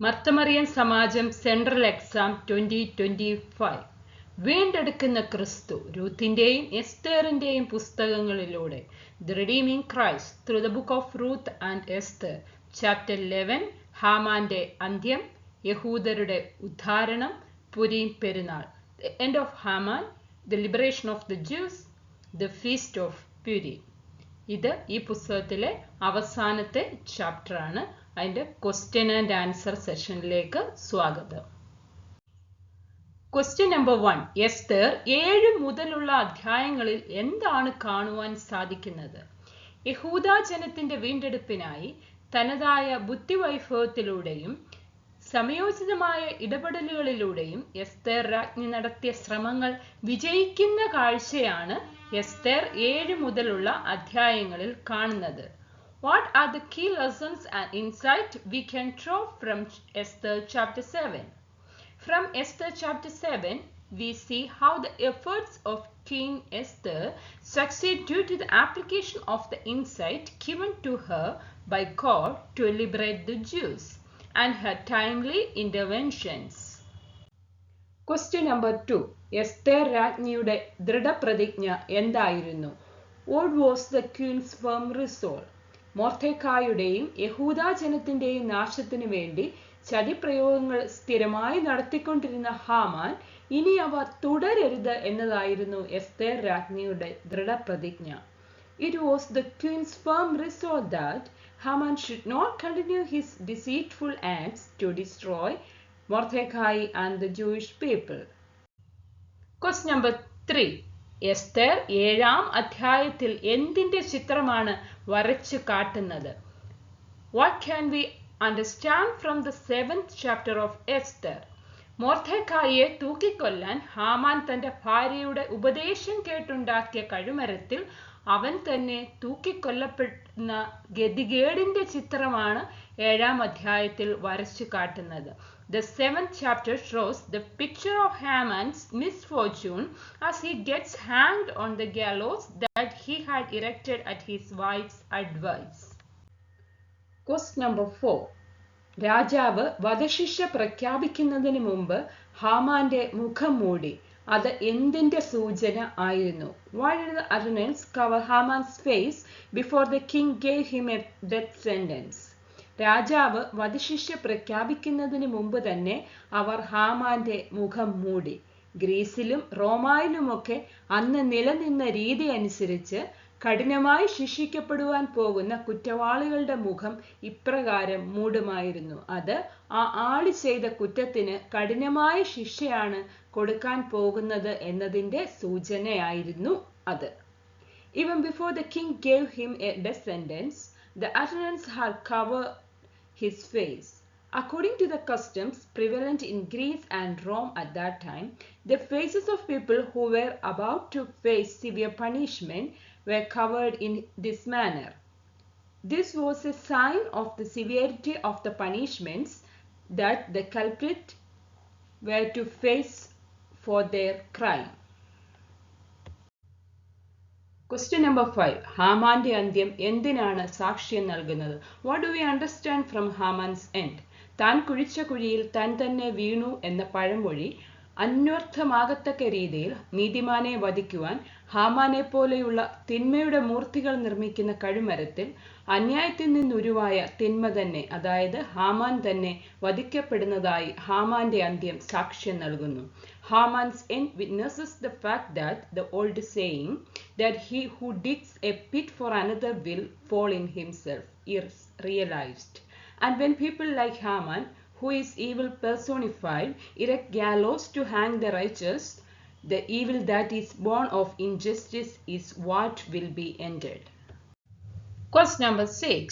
Marthamariam Samajam central exam twenty twenty five. വീണ്ടെടുക്കുന്ന ക്രിസ്തു രൂത്തിന്റെയും എസ്തേറിന്റെയും പുസ്തകങ്ങളിലൂടെ the redeeming Christ through the book of Ruth and Esther chapter eleven ഹാമാന്റെ അന്ത്യം യഹൂദരുടെ ഉദ്ധാരണം Purim പെരുന്നാൾ the end of Haman the liberation of the Jews the feast of Purim. ഇത് ഈ പുസ്തകത്തിലെ അവസാനത്തെ ചാപ്റ്റർ ആണ് അതിന്റെ ക്വസ്റ്റ്യൻ ആൻഡ് ആൻസർ സെഷനിലേക്ക് സ്വാഗതം. ക്വസ്റ്റ്യൻ നമ്പർ വൺ എസ്തർ ഏഴ് മുതലുള്ള അധ്യായങ്ങളിൽ എന്താണ് കാണുവാൻ സാധിക്കുന്നത്? യഹൂദ ജനത്തിന്റെ വീണ്ടെടുപ്പിനായി തനതായ ബുദ്ധിവൈഭവത്തിലൂടെയും സമയോചിതമായ ഇടപെടലുകളിലൂടെയും എസ്തേർ രാജ്ഞി നടത്തിയ ശ്രമങ്ങൾ വിജയിക്കുന്ന കാഴ്ചയാണ് എസ്തേർ ഏഴ് മുതലുള്ള അധ്യായങ്ങളിൽ കാണുന്നത്. What are the key lessons and insight we can draw from Esther chapter 7? From Esther chapter 7, we see how the efforts of King Esther succeed due to the application of the insight given to her by God to liberate the Jews and her timely interventions. Question number 2. Esther രാജ്ഞിയുടെ ദൃഢപ്രതിജ്ഞ എന്തായിരുന്നു What was the queen's firm resolve? മോർത്തേക്കായുടെയും യഹൂദാ ജനത്തിന്റെയും നാശത്തിനു വേണ്ടി ചതിപ്രയോഗങ്ങൾ സ്ഥിരമായി നടത്തിക്കൊണ്ടിരുന്ന Haman ഇനി അവ തുടരരുത് എന്നതായിരുന്നു Esther രാജ്ഞിയുടെ ദൃഢപ്രതിജ്ഞ. It was the queen's firm resolve that Haman should not continue his deceitful acts to destroy Mordecai and the Jewish people quest number three Esther ഏഴാം അധ്യായത്തിൽ എന്തിന്റെ ചിത്രമാണ് വരച്ചു കാട്ടുന്നത്? What can we understand from the seventh chapter of Esther മോർധക്കായിയെ തൂക്കിക്കൊല്ലാൻ Haman തന്റെ ഭാര്യയുടെ ഉപദേശം കേട്ടുണ്ടാക്കിയ കഴുമരത്തിൽ അവൻ തന്നെ തൂക്കിക്കൊല്ലപ്പെടുന്ന ഗതികേടിന്റെ ചിത്രമാണ് ഏഴാം അധ്യായത്തിൽ വരച്ചു കാട്ടുന്നത്. The seven chapter shows the picture of Haman's misfortune as he gets hanged on the gallows that he had erected at his wife's advice quest number four രാജാവ് വധശിക്ഷ പ്രഖ്യാപിക്കുന്നതിന് മുമ്പ് ഹാമാന്റെ മുഖം മൂടി. അത് എന്തിന്റെ സൂചന ആയിരുന്നു? The cover Haman's face before the king gave him a death sentence? രാജാവ് വധശിക്ഷ പ്രഖ്യാപിക്കുന്നതിന് മുമ്പ് തന്നെ അവർ ഹാമാന്റെ മുഖം മൂടി. ഗ്രീസിലും റോമായിലുമൊക്കെ അന്ന് നിലനിന്ന രീതി അനുസരിച്ച് കഠിനമായി ശിക്ഷിക്കപ്പെടുവാൻ പോകുന്ന കുറ്റവാളികളുടെ മുഖം ഇപ്രകാരം മൂടുമായിരുന്നു. അത് ആ ആളി ചെയ്ത കുറ്റത്തിന് കഠിനമായ ശിക്ഷയാണ് കൊടുക്കാൻ പോകുന്നത് എന്നതിന്റെ സൂചനയായിരുന്നു അത്. Even before the king gave him a descendants the attendants her cover his face according to the customs prevalent in Greece and Rome at that time the faces of people who were about to face severe punishment were covered in this manner. This was a sign of the severity of the punishments that the culprit were to face for their crime. Question number five ഹാമാന്റെ അന്ത്യം എന്തിനാണ് സാക്ഷ്യം നൽകുന്നത് what do we understand from Haman's end താൻ കുഴിച്ച കുഴിയിൽ താൻ തന്നെ വീണു എന്ന പഴമൊഴി അന്വർത്ഥമാകത്തക്ക രീതിയിൽ നീതിമാനെ വധിക്കുവാൻ ഹാമാനെ പോലെയുള്ള തിന്മയുടെ മൂർത്തികൾ നിർമ്മിക്കുന്ന കഴുമരത്തിൽ അന്യായത്തിൽ നിന്നുരുവായ തിന്മ തന്നെ അതായത് ഹാമാൻ തന്നെ വധിക്കപ്പെടുന്നതായി ഹാമാന്റെ അന്ത്യം സാക്ഷ്യം നൽകുന്നു. Haman's end witnesses the fact that the old saying that he who digs a pit for another will fall in himself is realised. And when people like Haman, who is evil personified, erect gallows to hang the righteous, the evil that is born of injustice is what will be ended. Question number six.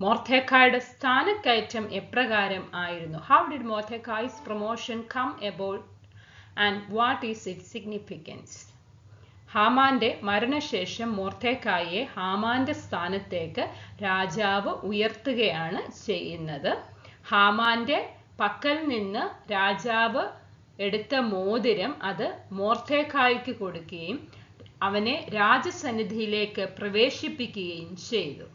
മോർത്തേക്കായുടെ സ്ഥാനക്കയറ്റം എപ്രകാരം ആയിരുന്നു how did Mordecai's promotion come about and what is it significance ഹാമാന്റെ മരണശേഷം മോർത്തേക്കായെ ഹാമാന്റെ സ്ഥാനത്തേക്ക് രാജാവ് ഉയർത്തുകയാണ് ചെയ്യുന്നത് ഹാമാന്റെ പക്കൽ നിന്ന് രാജാവ് എടുത്ത മോതിരം അത് മോർത്തേക്കായ്ക്ക് കൊടുക്കുകയും അവനെ രാജസന്നിധിയിലേക്ക് പ്രവേശിപ്പിക്കുകയും ചെയ്തു.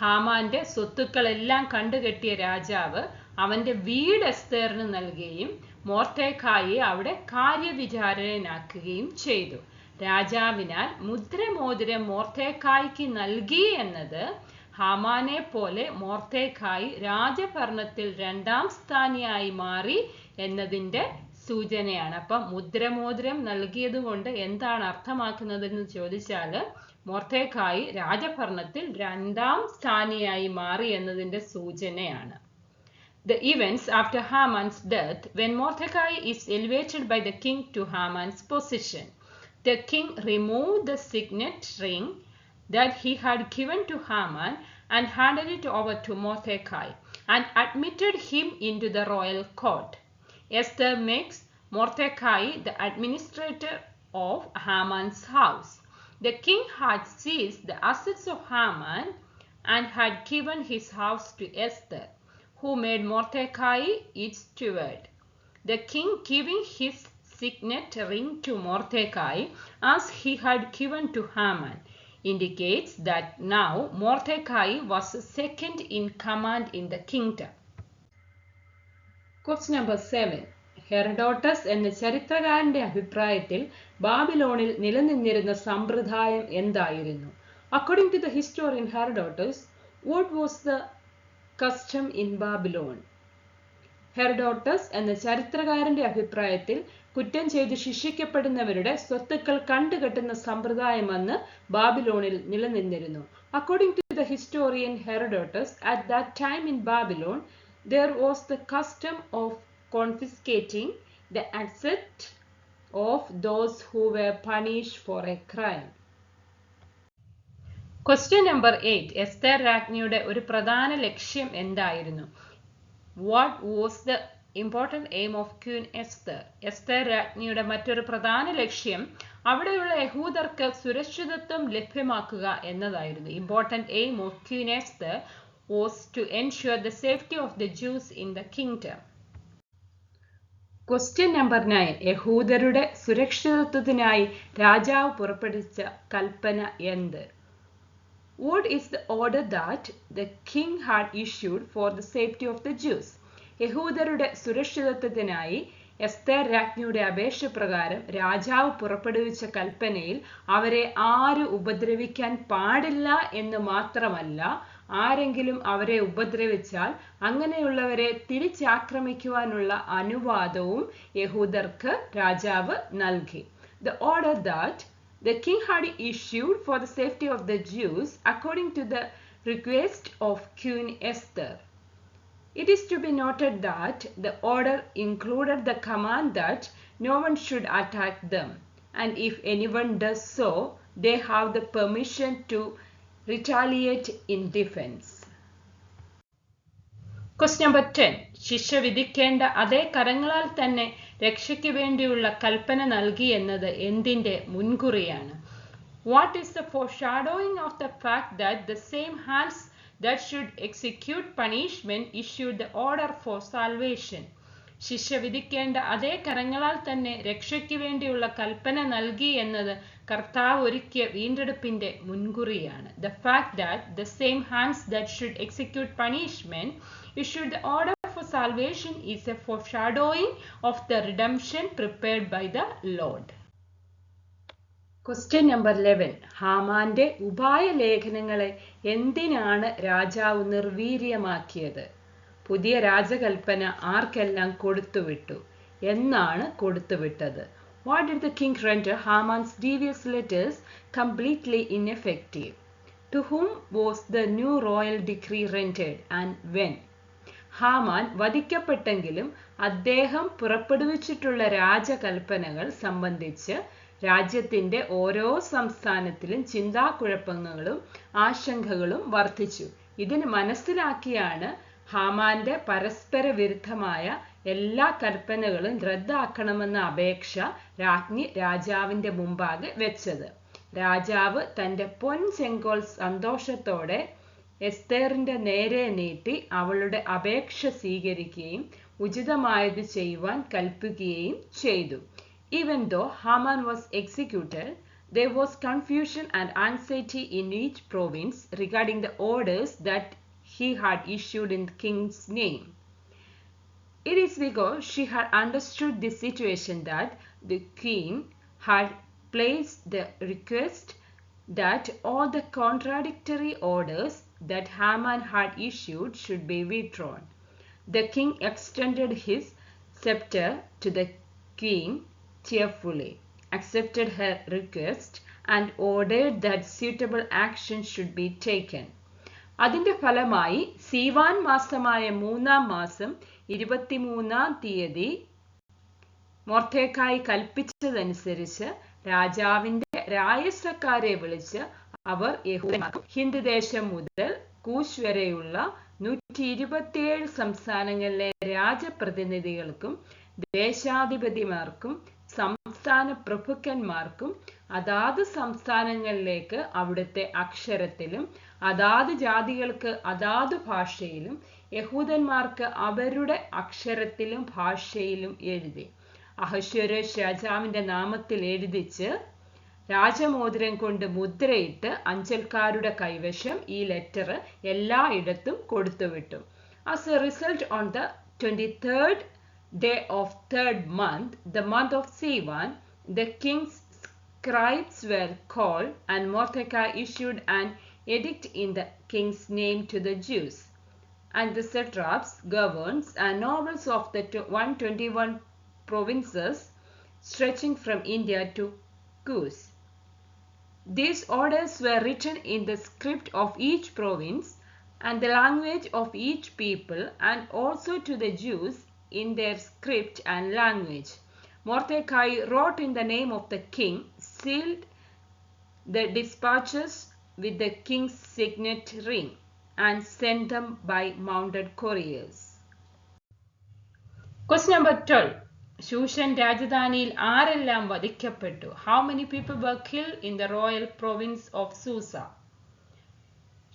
ഹാമാന്റെ സ്വത്തുക്കളെല്ലാം കണ്ടുകെട്ടിയ രാജാവ് അവന്റെ വീട് എസ്തേറിന് നൽകുകയും മോർത്തേക്കായെ അവിടെ കാര്യവിചാരനാക്കുകയും ചെയ്തു. രാജാവിനാൽ മുദ്രമോതിരം മോർത്തേക്കായ്ക്ക് നൽകി എന്നത് ഹാമാനെ പോലെ മോർത്തേക്കായി രാജഭരണത്തിൽ രണ്ടാം സ്ഥാനിയായി മാറി എന്നതിന്റെ സൂചനയാണ്. അപ്പം മുദ്രമോതിരം നൽകിയത് കൊണ്ട് എന്താണ് അർത്ഥമാക്കുന്നതെന്ന് ചോദിച്ചാൽ മോർത്തേക്കായി രാജഭരണത്തിൽ രണ്ടാം സ്ഥാനിയായി മാറി എന്നതിന്റെ സൂചനയാണ്. The events after Haman's death when Mordecai is elevated by the king to Haman's position, the king removed the signet ring that he had given to Haman and handed it over to Mordecai and admitted him into the royal court. Esther makes Mordecai the administrator of Haman's house. The king had seized the assets of Haman and had given his house to Esther, who made Mordecai its steward. The king giving his signet ring to Mordecai as he had given to Haman indicates that now Mordecai was second in command in the kingdom. Question number 7. Herodotus എന്ന ചരിത്രകാരന്റെ അഭിപ്രായത്തിൽ ബാബിലോണിൽ നിലനിന്നിരുന്ന സമ്പ്രദായം എന്തായിരുന്നു according to the historian Herodotus what was the custom in Babylon Herodotus എന്ന ചരിത്രകാരന്റെ അഭിപ്രായത്തിൽ കുറ്റം ചെയ്ത് ശിക്ഷിക്കപ്പെടുന്നവരുടെ സ്വത്തുക്കൾ കണ്ടുകെട്ടുന്ന സമ്പ്രദായം അന്ന് ബാബിലോണിൽ നിലനിന്നിരുന്നു. According to the historian Herodotus at that time in Babylon there was the custom of confiscating the asset of those who were punish for a crime question number eight Esther രാജ്ഞിയുടെ ഒരു പ്രധാന ലക്ഷ്യം എന്തായിരുന്നു? What was the important aim of queen Esther Esther രാജ്ഞിയുടെ മറ്റൊരു പ്രധാന ലക്ഷ്യം അവിടെയുള്ള യഹൂദർക്ക് സുരക്ഷിതത്വം ലഭ്യമാക്കുക എന്നതായിരുന്നു. Important aim of queen Esther was to ensure the safety of the Jews in the kingdom question number nine യഹൂദരുടെ സുരക്ഷിതത്വത്തിനായി രാജാവ് പുറപ്പെടുവിച്ച കൽപ്പന എന്ത്? What is the order that the king had issued for the safety of the Jews? യഹൂദരുടെ സുരക്ഷിതത്വത്തിനായി എസ്തേർ രാജ്ഞിയുടെ അപേക്ഷ പ്രകാരം രാജാവ് പുറപ്പെടുവിച്ച കൽപ്പനയിൽ അവരെ ആര് ഉപദ്രവിക്കാൻ പാടില്ല എന്ന് മാത്രമല്ല ആരെങ്കിലും അവരെ ഉപദ്രവിച്ചാൽ അങ്ങനെയുള്ളവരെ തിരിച്ചാക്രമിക്കുവാനുള്ള അനുവാദവും യഹൂദർക്ക് രാജാവ് നൽകി the order that The king had issued for the safety of the Jews according to the request of Queen Esther It is to be noted that the order included the command that no one should attack them, and if anyone does so, they have the permission to retaliate in defense. Question number 10. ശിക്ഷ വിധിക്കേണ്ട അതേ കരങ്ങളാൽ തന്നെ രക്ഷയ്ക്ക് വേണ്ടിയുള്ള കൽപ്പന നൽകി എന്നത് എന്തിന്റെ മുൻകുറിയാണ്? What is the foreshadowing of the fact that the same hands that should execute punishment issued the order for salvation ശിക്ഷ വിധിക്കേണ്ട അതേ കരങ്ങളാൽ തന്നെ രക്ഷയ്ക്ക് വേണ്ടിയുള്ള കൽപ്പന നൽകി എന്നത് കർത്താവ് ഒരുക്കിയ വീണ്ടെടുപ്പിന്റെ മുൻകുറിയാണ്. The fact that the same hands that should execute punishment issued the order for is a foreshadowing of the redemption prepared by the Lord. Question number eleven ഹാമാന്റെ ഉപായ ലേഖനങ്ങളെ എന്തിനാണ് രാജാവ് നിർവീര്യമാക്കിയത്? പുതിയ രാജകൽപ്പന ആർക്കെല്ലാം കൊടുത്തുവിട്ടു? എന്നാണ് കൊടുത്തുവിട്ടത്. What did the king render Haman's devious letters completely ineffective to whom was the new royal decree rented and when Haman വധിക്കപ്പെട്ടെങ്കിലും അദ്ദേഹം പുറപ്പെടുവിച്ചിട്ടുള്ള രാജകൽപ്പനകൾ സംബന്ധിച്ച് രാജ്യത്തിന്റെ ഓരോ സംസ്ഥാനത്തിലും ചിന്താക്കുഴപ്പങ്ങളും ആശങ്കകളും വർദ്ധിച്ചു. ഇതിന് മനസ്സിലാക്കിയാണ് ഹാമാന്റെ പരസ്പര വിരുദ്ധമായ എല്ലാ കൽപ്പനകളും റദ്ദാക്കണമെന്ന അപേക്ഷ രാജ്ഞി രാജാവിന്റെ മുമ്പാകെ വെച്ചത്. രാജാവ് തന്റെ പൊൻ ചെങ്കോൽ സന്തോഷത്തോടെ എസ്തേറിന്റെ നേരെ നീട്ടി അവളുടെ അപേക്ഷ സ്വീകരിക്കുകയും ഉചിതമായത് ചെയ്യുവാൻ കൽപ്പിക്കുകയും ചെയ്തു Even though Haman was executed, there was confusion and anxiety in each province regarding the orders that he had issued in the king's name. It is because she had understood the situation that the queen had placed the request that all the contradictory orders that Haman had issued should be withdrawn. The king extended his scepter to the queen cheerfully, accepted her request, and ordered that suitable action should be taken. അതിന്റെ ഫലമായി Sivan മാസമായ മൂന്നാം മാസം ഇരുപത്തിമൂന്നാം തീയതി മോർത്തേക്കായി കൽപ്പിച്ചതനുസരിച്ച് രാജാവിന്റെ രായസക്കാരെ വിളിച്ച് അവർ യഹൂദന്മാർക്കും ഹിന്ദുദേശം മുതൽ കൂശ് വരെയുള്ള നൂറ്റി ഇരുപത്തിയേഴ് സംസ്ഥാനങ്ങളിലെ രാജപ്രതിനിധികൾക്കും ദേശാധിപതിമാർക്കും സംസ്ഥാന പ്രഭുക്കന്മാർക്കും അതാത് സംസ്ഥാനങ്ങളിലേക്ക് അവിടുത്തെ അക്ഷരത്തിലും അതാത് ജാതികൾക്ക് അതാത് ഭാഷയിലും യഹൂദന്മാർക്ക് അവരുടെ അക്ഷരത്തിലും ഭാഷയിലും എഴുതി. അഹശ്വരേഷ് രാജാവിന്റെ നാമത്തിൽ എഴുതിച്ച് രാജമോതിരം കൊണ്ട് മുദ്രയിട്ട് അഞ്ചൽക്കാരുടെ കൈവശം ഈ ലെറ്റർ എല്ലായിടത്തും കൊടുത്തുവിട്ടു as a result on the twenty third day of third month, the month of Sivan, the king's scribes were called, and Mordecai issued an edict in the king's name to the Jews. And the satraps, governors, and nobles of the 121 provinces stretching from India to Kuz. these orders were written in the script of each province and the language of each people, and also to the Jews in their script and language. Mordecai wrote in the name of the king, sealed the dispatches with the king's signet ring, and sent them by mounted couriers. Question number 12. Shushan രാജധാനിയിൽ ആരെല്ലാം വധിക്കപ്പെട്ടു? How many people were kill in the royal province of Susa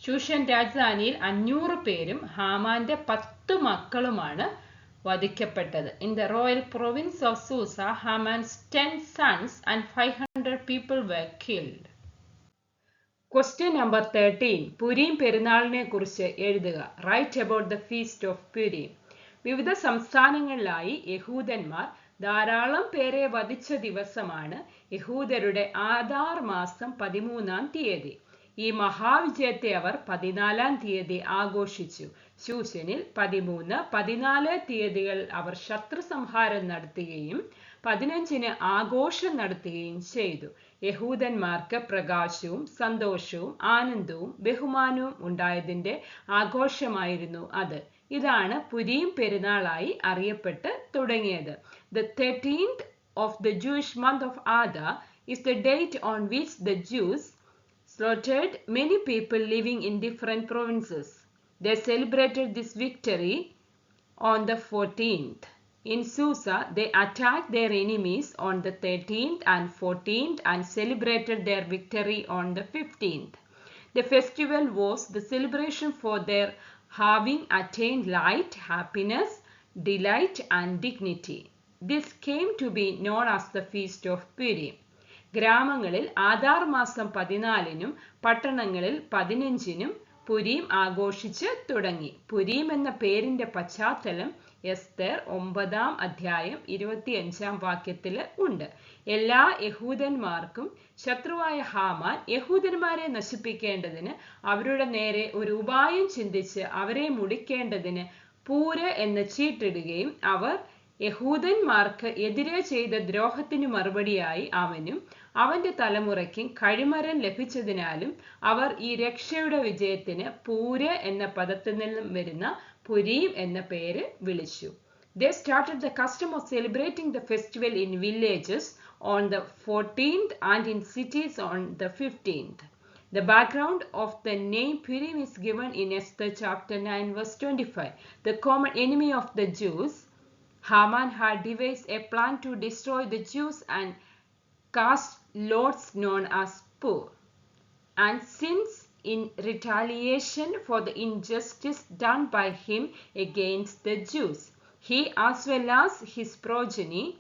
Shushan രാജധാനിയിൽ അഞ്ഞൂറ് പേരും ഹാമാന്റെ പത്ത് മക്കളുമാണ് വധിക്കപ്പെട്ടത്. In the royal province of Susa Haman's ten sons and five hundred people were killed question number thirteen Purim പെരുന്നാളിനെ കുറിച്ച് എഴുതുക. Write about the feast of Purim വിവിധ സംസ്ഥാനങ്ങളിലായി യഹൂദന്മാർ ധാരാളം പേരെ വധിച്ച ദിവസമാണ് യഹൂദരുടെ ആധാർ മാസം പതിമൂന്നാം തീയതി. ഈ മഹാവിജയത്തെ അവർ പതിനാലാം തീയതി ആഘോഷിച്ചു. ശൂശനിൽ പതിമൂന്ന് പതിനാല് തീയതികൾ അവർ ശത്രു സംഹാരം നടത്തുകയും പതിനഞ്ചിന് ആഘോഷം നടത്തുകയും ചെയ്തു. യഹൂദന്മാർക്ക് പ്രകാശവും സന്തോഷവും ആനന്ദവും ബഹുമാനവും ഉണ്ടായതിന്റെ ആഘോഷമായിരുന്നു അത്. ഇതാണ് പുരീം പെരുന്നാളായി അറിയപ്പെട്ട് തുടങ്ങിയത് the thirteenth of the Jewish month of Adar is the date on which the Jews slaughtered many people living in different provinces. They celebrated this victory on the 14th. In Susa, they attacked their enemies on the 13th and 14th and celebrated their victory on the 15th. The festival was the celebration for their having attained light, happiness, delight, and dignity. This came to be known as the Feast of Purim. ഗ്രാമങ്ങളിൽ ആധാർ മാസം പതിനാലിനും പട്ടണങ്ങളിൽ പതിനഞ്ചിനും പുരീം ആഘോഷിച്ച് തുടങ്ങി. പുരീം എന്ന പേരിന്റെ പശ്ചാത്തലം എസ്തർ ഒമ്പതാം അധ്യായം ഇരുപത്തിയഞ്ചാം വാക്യത്തിൽ ഉണ്ട്. എല്ലാ യഹൂദന്മാർക്കും ശത്രുവായ ഹാമാൻ യഹൂദന്മാരെ നശിപ്പിക്കേണ്ടതിന് അവരുടെ നേരെ ഒരു ഉപായം ചിന്തിച്ച് അവരെ മുടിക്കേണ്ടതിന് പൂര് എന്ന് ചീട്ടിടുകയും അവർ യഹൂദന്മാർക്ക് എതിരെ ചെയ്ത ദ്രോഹത്തിന് മറുപടിയായി അവനും അവന്റെ തലമുറയ്ക്ക് കഴിമരൻ ലഭിച്ചതിനാലും അവർ ഈ രക്ഷയുടെ വിജയത്തിന് പൂര എന്ന പദത്തിൽ നിന്നും വരുന്ന പുരീം എന്ന പേര് വിളിച്ചു. The started the custom of celebrating the festival in villages on the fourteenth and in cities on the fifteenth the background of the name Purim is given in S the chapter nine verse twenty five the common enemy of the Jews Haman had devise a plan to destroy the Jews and cast lots known as poor. And since in retaliation for the injustice done by him against the Jews, he as well as his progeny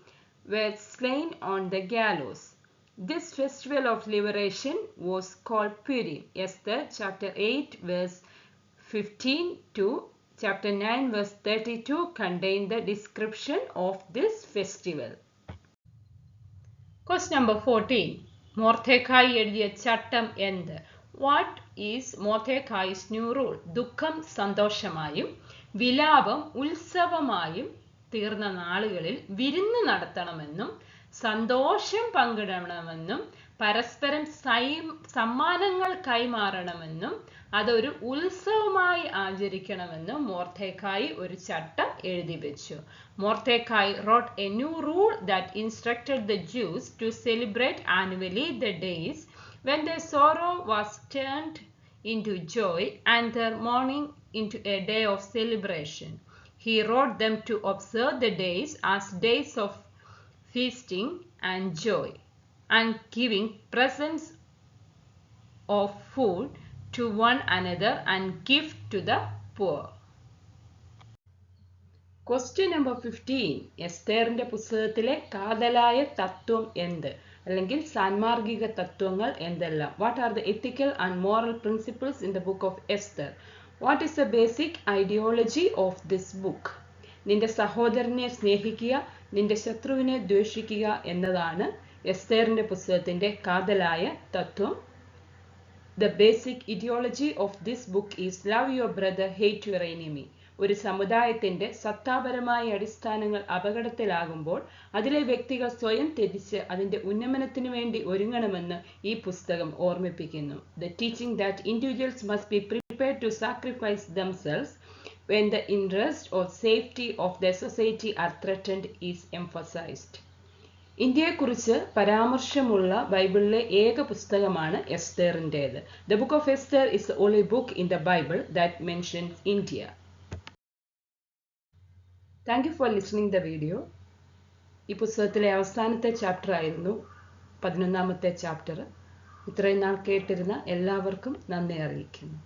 were slain on the gallows. This festival of liberation was called Purim. Esther chapter 8 verse 15 to chapter 9 verse 32 contain the description of this festival. Question number 14. Mordecai എഴുതിയ ചട്ടം എന്ത് what is Mordecai's new rule ദുഃഖം സന്തോഷമായും വിലാപം ഉത്സവമായും തീർന്ന നാളുകളിൽ വിരുന്ന് നടത്തണമെന്നും സന്തോഷം പങ്കിടണമെന്നും പരസ്പരം സൈ സമ്മാനങ്ങൾ കൈമാറണമെന്നും അതൊരു ഉത്സവമായി ആചരിക്കണമെന്നും മോർത്തേക്കായി ഒരു ചട്ടം എഴുതി വെച്ചു Mordecai wrote a new rule that instructed the Jews to celebrate annually the days when their sorrow was turned into joy and their mourning into a day of celebration. He wrote them to observe the days as days of feasting and joy, And giving presents of food to one another and gift to the poor. Question number fifteen എസ്തേറിന്റെ പുസ്തകത്തിലെ കാതലായ തത്വം എന്ത്? അല്ലെങ്കിൽ സാൻമാർഗിക തത്വങ്ങൾ എന്തെല്ലാം? What are the ethical and moral principles in the book of Esther what is the basic ideology of this book നിന്റെ സഹോദരനെ സ്നേഹിക്കുക നിന്റെ ശത്രുവിനെ ദ്വേഷിക്കുക എന്നതാണ് എസ്തേറിന്റെ പുസ്തകത്തിന്റെ കാതലായ തത്വം. The basic ideology of this book is love your brother hate your enemy ഒരു സമുദായത്തിന്റെ സത്താപരമായ അടിസ്ഥാനങ്ങൾ അപകടത്തിലാകുമ്പോൾ അതിലെ വ്യക്തികൾ സ്വയം ത്യജിച്ച് അതിന്റെ ഉന്നമനത്തിനു വേണ്ടി ഒരുങ്ങണമെന്ന് ഈ പുസ്തകം ഓർമ്മിപ്പിക്കുന്നു. The teaching that individuals must be prepare to sacrifice themselves when the interest or safety of the society are threatened is emphasized. ഇന്ത്യയെക്കുറിച്ച് പരാമർശമുള്ള ബൈബിളിലെ ഏക പുസ്തകമാണ് എസ്തേറിന്റേത്. The book of Esther is the only book in the Bible that mentions India thank you for listening the video ഈ പുസ്തകത്തിലെ അവസാനത്തെ chapter ആയിരുന്നു പതിനൊന്നാമത്തെ ചാപ്റ്റർ ഇത്രയും നാൾ കേട്ടിരുന്ന എല്ലാവർക്കും നന്ദി അറിയിക്കുന്നു.